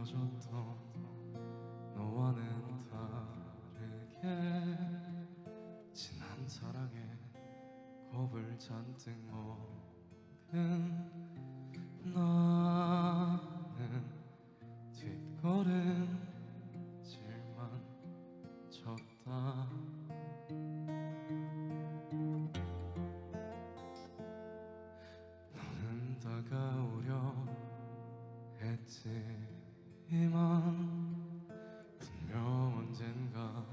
보여줬던 너와는 다르게 지난 사랑에 겁을 잔뜩 먹은 나는 뒷걸음질만 쳤다. 너는 다가오려 했지 만 분명 언젠가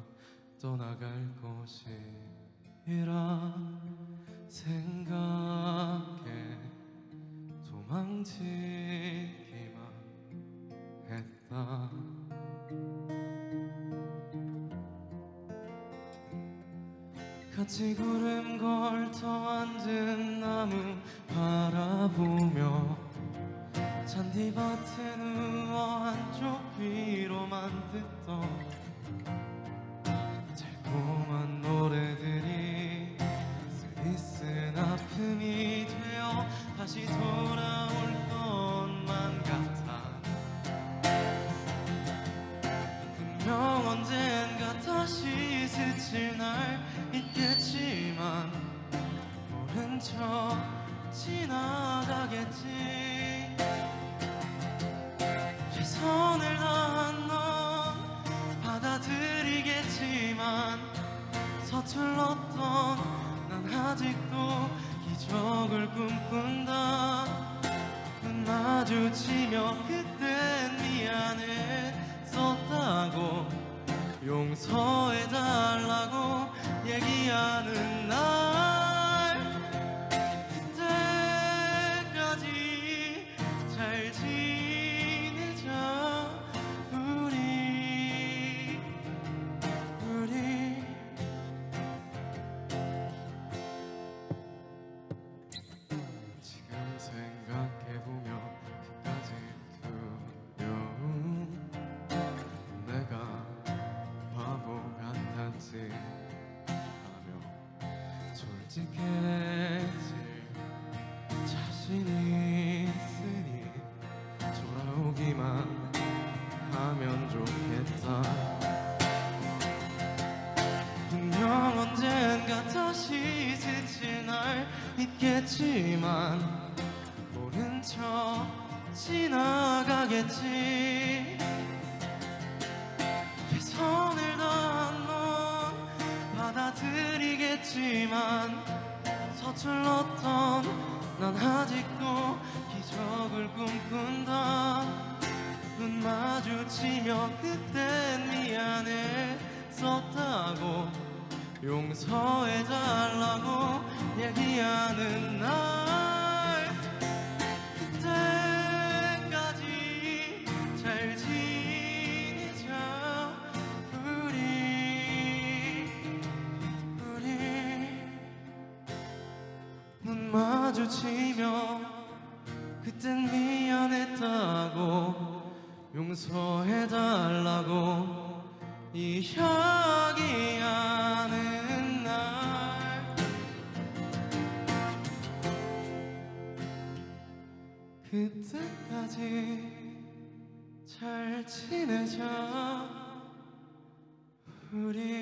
떠나갈 것이라 생각해 도망치기만 했다. 같이 구름 걸터 앉은 나무 바라보며 잔디밭에 귀로만 듣던 달콤한 노래들이 쓰리쓴 아픔이 되어 다시 돌아올 것만 같아. 분명 언젠가 다시 스칠 날 있겠지만 모른 척 지나가겠지. 최선을 받아들이겠지만 서툴렀던 난 아직도 기적을 꿈꾼다. 눈 마주치며 그땐 미안해 썼다고 용서 솔직해질 자신이 있으니 돌아오기만 하면 좋겠다. 분명 언젠가 다시 스칠 날 있겠지만 모른 척 지나가겠지 받아들이겠지만 서툴렀던 난 아직도 기적을 꿈꾼다. 눈 마주치며 그땐 미안해 썼다고 용서해달라고 얘기하는 날 마주치며 그땐 미안했다고 용서해달라고 이야기하는 날. 그때까지 잘 지내자. 우리